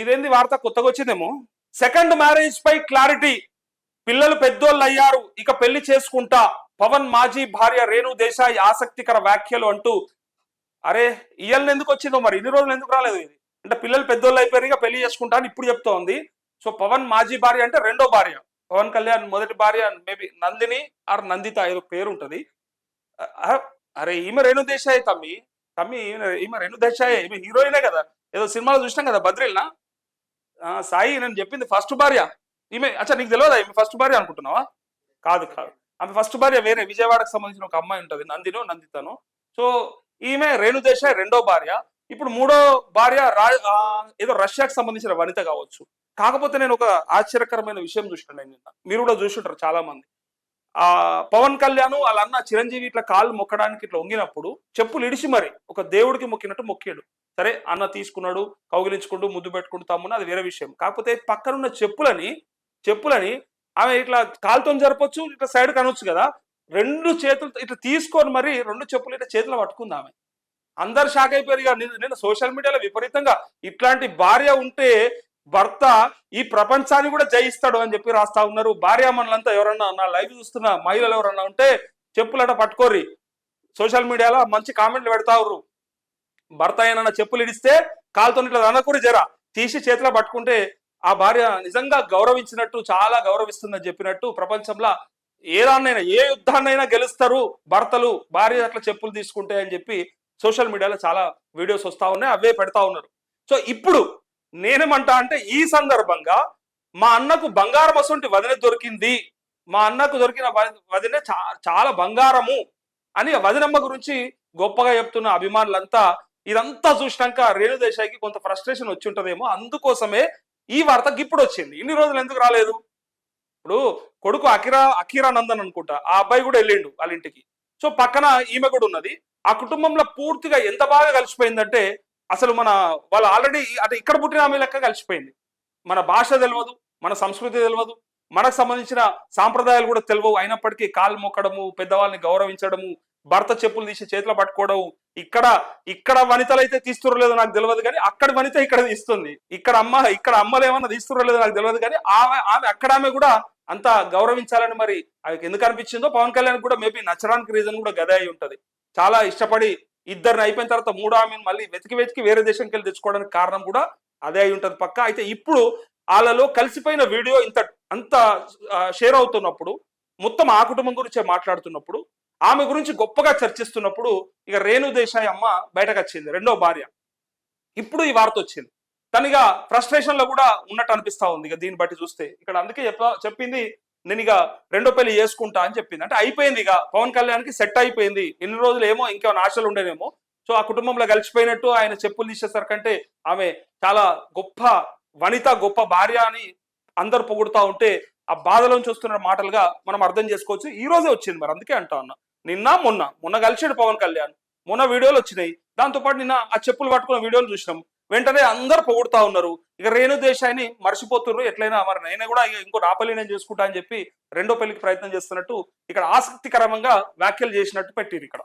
ఇదేంది వార్త? కొత్తగా వచ్చిందేమో? సెకండ్ మ్యారేజ్ పై క్లారిటీ. పిల్లలు పెద్దోళ్ళు అయ్యారు. ఇక పెళ్ళి చేసుకుంటా. పవన్ మాజీ భార్య రేణు దేశాయ్ ఆసక్తికర వ్యాఖ్యలు అంటూ. అరే ఇయ్యాలని ఎందుకు వచ్చిందో మరి? ఇన్ని రోజులు ఎందుకు రాలేదు ఇది? అంటే పిల్లలు పెద్దోళ్ళు అయిపోయారు ఇక పెళ్ళి చేసుకుంటా అని ఇప్పుడు చెప్తోంది. సో పవన్ మాజీ భార్య అంటే రెండో భార్య. పవన్ కళ్యాణ్ మొదటి భార్య మేబీ నందిని ఆర్ నందిత ఏదో పేరు ఉంటుంది అరే ఈమె రేణు దేశాయ్ తమ్మి. తమ్మి ఈమె- రేణు దేశాయ్. ఈమె హీరోయినే కదా. ఏదో సినిమాలో చూసినాం కదా బద్రిల్నా? సాయి నేను చెప్పింది ఫస్ట్ భార్య. ఈమె అచ్చా నీకు తెలియదా ఈమె ఫస్ట్ భార్య అనుకుంటున్నావా? కాదు కాదు. ఆమె ఫస్ట్ భార్య వేరే విజయవాడకు సంబంధించిన ఒక అమ్మాయి ఉంటుంది నందిను నందితను. సో ఈమె రేణు రెండో భార్య. ఇప్పుడు మూడో భార్య రా ఏదో రష్యాకు సంబంధించిన వనిత కావచ్చు. కాకపోతే నేను ఒక ఆశ్చర్యకరమైన విషయం చూసినాను నేను నిన్న. మీరు కూడా చూసుంటారు చాలా మంది ఆ పవన్ కళ్యాణ్ వాళ్ళ అన్న చిరంజీవి ఇట్లా కాళ్ళు మొక్కడానికి ఇట్లా వంగినప్పుడు చెప్పులు ఇడిచి మరి. ఒక దేవుడికి మొక్కినట్టు మొక్కాడు. సరే అన్న తీసుకున్నాడు కౌగిలించుకుంటూ ముద్దు పెట్టుకుంటూ తమ్ముడు అది వేరే విషయం. కాకపోతే పక్కనున్న చెప్పులని చెప్పులని ఆమె ఇట్లా కాలుతో జరపచ్చు ఇట్లా సైడ్ కనొచ్చు కదా. రెండు చేతులు ఇట్లా తీసుకొని మరి రెండు చెప్పులు ఇట్లా చేతులు పట్టుకుంది ఆమె. అందరు షాక్ అయిపోయారు ఇక. నిన్న- సోషల్ మీడియాలో విపరీతంగా ఇట్లాంటి భార్య ఉంటే భర్త ఈ ప్రపంచాన్ని కూడా జయిస్తాడు అని చెప్పి రాస్తా ఉన్నారు. భార్య మనలంతా ఎవరన్నా నా లైవ్ చూస్తున్న మహిళలు ఎవరన్నా ఉంటే చెప్పులట పట్టుకోర్రి. సోషల్ మీడియాలో మంచి కామెంట్లు పెడతా ఉన్నారు భర్త అయినా చెప్పులు ఇడిస్తే కాలుతో ఇట్లా అనకూడదు జర తీసి చేతిలో పట్టుకుంటే ఆ భార్య నిజంగా గౌరవించినట్టు చాలా గౌరవిస్తుందని చెప్పినట్టు ప్రపంచంలో ఏ దాన్నైనా ఏ యుద్ధాన్నైనా గెలుస్తారు భర్తలు భార్య అట్లా చెప్పులు తీసుకుంటే అని చెప్పి సోషల్ మీడియాలో చాలా వీడియోస్ వస్తా ఉన్నాయి అవే పెడతా ఉన్నారు. సో ఇప్పుడు నేనేమంటా అంటే ఈ సందర్భంగా మా అన్నకు బంగారం అసొంటి వదిన దొరికింది. మా అన్నకు దొరికిన వదిన చా- చాలా బంగారము అని వదినమ్మ గురించి గొప్పగా చెప్తున్న అభిమానులంతా ఇదంతా చూసినాక రేణు దేశాయికి కొంత ఫ్రస్ట్రేషన్ వచ్చి ఉంటుందేమో. అందుకోసమే ఈ వార్త ఇప్పుడు వచ్చింది. ఇన్ని రోజులు ఎందుకు రాలేదు? ఇప్పుడు కొడుకు అకిరా అకిరానందన్ అనుకుంటా. ఆ అబ్బాయి కూడా వెళ్ళిండు వాళ్ళ ఇంటికి. సో పక్కన ఈమె కూడా ఉన్నది. ఆ కుటుంబంలో పూర్తిగా ఎంత బాగా కలిసిపోయిందంటే అసలు మన వాళ్ళు ఆల్రెడీ అంటే ఇక్కడ పుట్టిన ఆమె లెక్క కలిసిపోయింది. మన భాష తెలియదు మన సంస్కృతి తెలియదు మనకు సంబంధించిన సాంప్రదాయాలు కూడా తెలియవు అయినప్పటికీ కాలు మొక్కడము పెద్దవాళ్ళని గౌరవించడము భర్త చెప్పులు తీసి చేతిలో పట్టుకోవడం ఇక్కడ ఇక్కడ వనితలు అయితే తీస్తురో లేదో నాకు తెలియదు కానీ అక్కడ వనిత ఇక్కడ తీస్తుంది. ఇక్కడ అమ్మ ఇక్కడ అమ్మలు ఏమన్నా తీస్తురో లేదో నాకు తెలియదు కానీ ఆమె ఆమె అక్కడ ఆమె కూడా అంత గౌరవించాలని మరి ఆమెకి ఎందుకు అనిపించిందో పవన్ కళ్యాణ్ కూడా మేబీ నచ్చడానికి రీజన్ కూడా గదే అయి ఉంటది. చాలా ఇష్టపడి ఇద్దరిని అయిపోయిన తర్వాత మూడో ఆమెను మళ్ళీ వెతికి వెతికి వేరే దేశంకి వెళ్ళి తెచ్చుకోవడానికి కారణం కూడా అదే అయి ఉంటది పక్క. అయితే ఇప్పుడు వాళ్ళలో కలిసిపోయిన వీడియో ఇంత అంత షేర్ అవుతున్నప్పుడు మొత్తం ఆ కుటుంబం గురించే మాట్లాడుతున్నప్పుడు ఆమె గురించి గొప్పగా చర్చిస్తున్నప్పుడు ఇక రేణు దేశాయ్ అమ్మ బయటకు వచ్చింది రెండో భార్య. ఇప్పుడు ఈ వార్త వచ్చింది. తనిగా ఫ్రస్ట్రేషన్లో కూడా ఉన్నట్టు అనిపిస్తా ఉంది ఇక దీన్ని బట్టి చూస్తే. ఇక్కడ అందుకే చెప్ప చెప్పింది నేను ఇక రెండో పెళ్ళి చేసుకుంటా అని చెప్పింది. అంటే అయిపోయింది ఇక పవన్ కళ్యాణ్కి సెట్ అయిపోయింది. ఎన్ని రోజులు ఏమో ఇంకేమైనా ఆశలు ఉండేనేమో. సో ఆ కుటుంబంలో కలిసిపోయినట్టు ఆయన చెప్పులు తీసేసరికంటే ఆమె చాలా గొప్ప వనిత గొప్ప భార్య అని అందరు పొగుడుతా ఉంటే ఆ బాధలోంచి వస్తున్న మాటలుగా మనం అర్థం చేసుకోవచ్చు. ఈ రోజే వచ్చింది మరి అందుకే అంటా ఉన్నా. నిన్న మొన్న మొన్న కలిసాడు పవన్ కళ్యాణ్. మొన్న వీడియోలు వచ్చినాయి. దాంతోపాటు నిన్న ఆ చెప్పులు పట్టుకున్న వీడియోలు చూసినాం. వెంటనే అందరు పొగుడుతా ఉన్నారు. ఇక రేణు దేశాన్ని మర్చిపోతున్నారు ఎట్లయినా మరి నేను కూడా ఇక ఇంకో రాపల్లి నేను చేసుకుంటా అని చెప్పి రెండో పెళ్ళికి ప్రయత్నం చేస్తున్నట్టు ఇక్కడ ఆసక్తికరంగా వ్యాఖ్యలు చేసినట్టు పెట్టిరు ఇక్కడ.